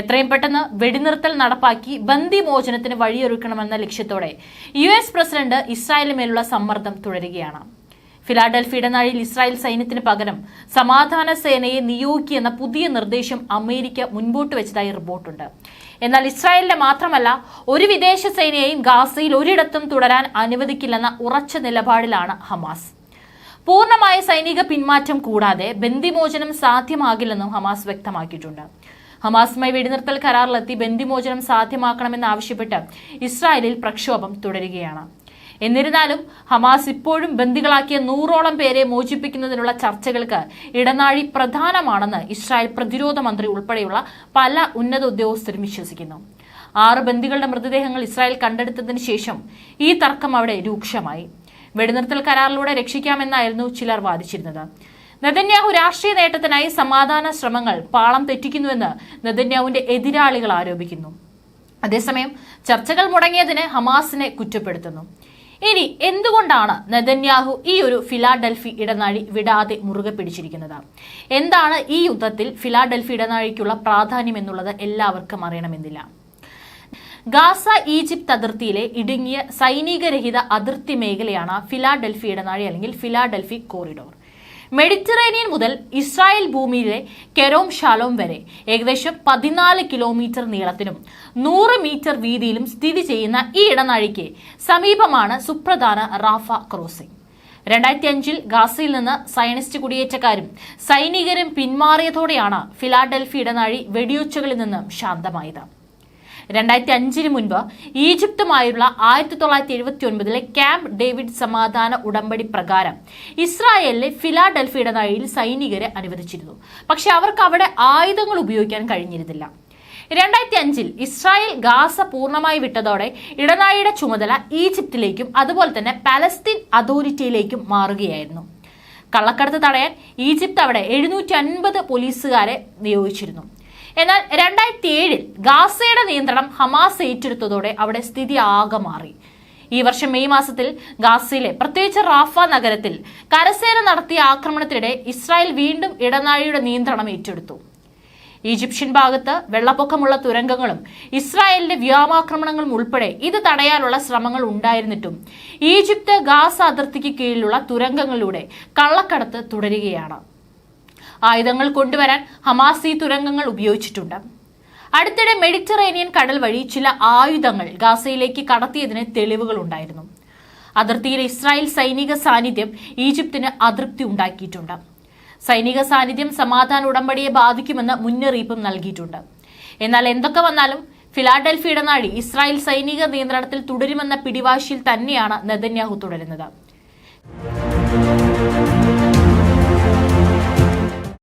എത്രയും പെട്ടെന്ന് വെടിനിർത്തൽ നടപ്പാക്കി ബന്ദിമോചനത്തിന് വഴിയൊരുക്കണമെന്ന ലക്ഷ്യത്തോടെ യു എസ് പ്രസിഡന്റ് ഇസ്രായേലിമേലുള്ള സമ്മർദ്ദം തുടരുകയാണ്. ഫിലാഡൽഫിയുടെ നാഴിൽ ഇസ്രായേൽ സൈന്യത്തിന് പകരം സമാധാന സേനയെ നിയോഗിക്കുമെന്ന പുതിയ നിർദ്ദേശം അമേരിക്ക മുൻപോട്ട് വെച്ചതായി റിപ്പോർട്ടുണ്ട്. എന്നാൽ ഇസ്രായേലിന്റെ മാത്രമല്ല ഒരു വിദേശ സേനയെയും ഗാസയിൽ ഒരിടത്തും തുടരാൻ അനുവദിക്കില്ലെന്ന ഉറച്ച നിലപാടിലാണ് ഹമാസ്. പൂർണമായ സൈനിക പിന്മാറ്റം കൂടാതെ ബന്ദിമോചനം സാധ്യമാകില്ലെന്നും ഹമാസ് വ്യക്തമാക്കിയിട്ടുണ്ട്. ഹമാസുമായി വെടിനിർത്തൽ കരാറിലെത്തി ബന്ദിമോചനം സാധ്യമാക്കണമെന്നാവശ്യപ്പെട്ട് ഇസ്രായേലിൽ പ്രക്ഷോഭം തുടരുകയാണ്. എന്നിരുന്നാലും ഹമാസ് ഇപ്പോഴും ബന്ദികളാക്കിയ നൂറോളം പേരെ മോചിപ്പിക്കുന്നതിനുള്ള ചർച്ചകൾക്ക് ഇടനാഴി പ്രധാനമാണെന്ന് ഇസ്രായേൽ പ്രതിരോധ മന്ത്രി ഉൾപ്പെടെയുള്ള പല ഉന്നത ഉദ്യോഗസ്ഥരും വിശ്വസിക്കുന്നു. ആറ് ബന്ദികളുടെ മൃതദേഹങ്ങൾ ഇസ്രായേൽ കണ്ടെടുത്തതിന് ശേഷം ഈ തർക്കം അവിടെ രൂക്ഷമായി. വെടിനിർത്തൽ കരാറിലൂടെ രക്ഷിക്കാമെന്നായിരുന്നു ചിലർ വാദിച്ചിരുന്നത്. നെതന്യാഹു രാഷ്ട്രീയ നേട്ടത്തിനായി സമാധാന ശ്രമങ്ങൾ പാളം തെറ്റിക്കുന്നുവെന്ന് നെതന്യാഹുവിന്റെ എതിരാളികൾ ആരോപിക്കുന്നു. അതേസമയം ചർച്ചകൾ മുടങ്ങിയതിന് ഹമാസിനെ കുറ്റപ്പെടുത്തുന്നു. ഇനി എന്തുകൊണ്ടാണ് നെതന്യാഹു ഈ ഒരു ഫിലാഡൽഫി ഇടനാഴി വിടാതെ മുറുകെ പിടിച്ചിരിക്കുന്നത്? എന്താണ് ഈ യുദ്ധത്തിൽ ഫിലാഡൽഫി ഇടനാഴിക്കുള്ള പ്രാധാന്യം എന്നുള്ളത് എല്ലാവർക്കും അറിയണമെന്നില്ല. ഗാസ ഈജിപ്ത് അതിർത്തിയിലെ ഇടുങ്ങിയ സൈനികരഹിത അതിർത്തി മേഖലയാണ് ഫിലാഡൽഫി ഇടനാഴി അല്ലെങ്കിൽ ഫിലാഡൽഫി കോറിഡോർ മെഡിറ്ററേനിയൻ മുതൽ ഇസ്രായേൽ ഭൂമിയിലെ കെരോം ഷാലോം വരെ ഏകദേശം പതിനാല് കിലോമീറ്റർ നീളത്തിനും നൂറ് മീറ്റർ വീതിയിലും സ്ഥിതി ചെയ്യുന്ന ഈ ഇടനാഴിക്ക് സമീപമാണ് സുപ്രധാന റാഫ ക്രോസിംഗ്. രണ്ടായിരത്തി അഞ്ചിൽ ഗാസയിൽ നിന്ന് സയനിസ്റ്റ് കുടിയേറ്റക്കാരും സൈനികരും പിന്മാറിയതോടെയാണ് ഫിലാഡൽഫി ഇടനാഴി വെടിയൊച്ചകളിൽ നിന്നും ശാന്തമായത്. രണ്ടായിരത്തി അഞ്ചിന് മുൻപ് ഈജിപ്തുമായുള്ള ആയിരത്തി തൊള്ളായിരത്തി എഴുപത്തി ഒൻപതിലെ ക്യാമ്പ് ഡേവിഡ് സമാധാന ഉടമ്പടി പ്രകാരം ഇസ്രായേലിലെ ഫിലാഡൽഫിയുടെ നഴിയിൽ സൈനികരെ അനുവദിച്ചിരുന്നു. പക്ഷെ അവർക്ക് അവിടെ ആയുധങ്ങൾ ഉപയോഗിക്കാൻ കഴിഞ്ഞിരുന്നില്ല. രണ്ടായിരത്തി അഞ്ചിൽ ഇസ്രായേൽ ഗാസ പൂർണമായി വിട്ടതോടെ ഇടനാഴിയുടെ ചുമതല ഈജിപ്തിലേക്കും അതുപോലെ തന്നെ പലസ്തീൻ അതോറിറ്റിയിലേക്കും മാറുകയായിരുന്നു. കള്ളക്കടത്ത് തടയാൻ ഈജിപ്ത് അവിടെ എഴുന്നൂറ്റി അൻപത് പോലീസുകാരെ നിയോഗിച്ചിരുന്നു. എന്നാൽ രണ്ടായിരത്തി ഏഴിൽ ഗാസയുടെ നിയന്ത്രണം ഹമാസ് ഏറ്റെടുത്തതോടെ അവിടെ സ്ഥിതി ആകെ മാറി. ഈ വർഷം മെയ് മാസത്തിൽ ഗാസയിലെ പ്രത്യേകിച്ച് റാഫ നഗരത്തിൽ കരസേന നടത്തിയ ആക്രമണത്തിനിടെ ഇസ്രായേൽ വീണ്ടും ഇടനാഴിയുടെ നിയന്ത്രണം ഏറ്റെടുത്തു. ഈജിപ്ഷ്യൻ ഭാഗത്ത് വെള്ളപ്പൊക്കമുള്ള തുരങ്കങ്ങളും ഇസ്രായേലിന്റെ വ്യോമാക്രമണങ്ങളും ഉൾപ്പെടെ ഇത് തടയാനുള്ള ശ്രമങ്ങൾ ഉണ്ടായിരുന്നിട്ടും ഈജിപ്ത് ഗാസ അതിർത്തിക്ക് കീഴിലുള്ള തുരങ്കങ്ങളിലൂടെ കള്ളക്കടത്ത് തുടരുകയാണ്. ആയുധങ്ങൾ കൊണ്ടുവരാൻ ഹമാസ് തുരങ്കങ്ങൾ ഉപയോഗിച്ചിട്ടുണ്ട്. അടുത്തിടെ മെഡിറ്ററേനിയൻ കടൽ വഴി ചില ആയുധങ്ങൾ ഗാസയിലേക്ക് കടത്തിയതിന് തെളിവുകൾ ഉണ്ടായിരുന്നു. അതിർത്തിയിൽ ഇസ്രായേൽ സൈനിക സാന്നിധ്യം ഈജിപ്തിന് അതൃപ്തി ഉണ്ടാക്കിയിട്ടുണ്ട്. സൈനിക സാന്നിധ്യം സമാധാന ഉടമ്പടിയെ ബാധിക്കുമെന്ന് മുന്നറിയിപ്പും നൽകിയിട്ടുണ്ട്. എന്നാൽ എന്തൊക്കെ വന്നാലും ഫിലാഡൽഫി ഇടനാഴി ഇസ്രായേൽ സൈനിക നിയന്ത്രണത്തിൽ തുടരുമെന്ന പിടിവാശിയിൽ തന്നെയാണ് നെതന്യാഹു തുടരുന്നത്.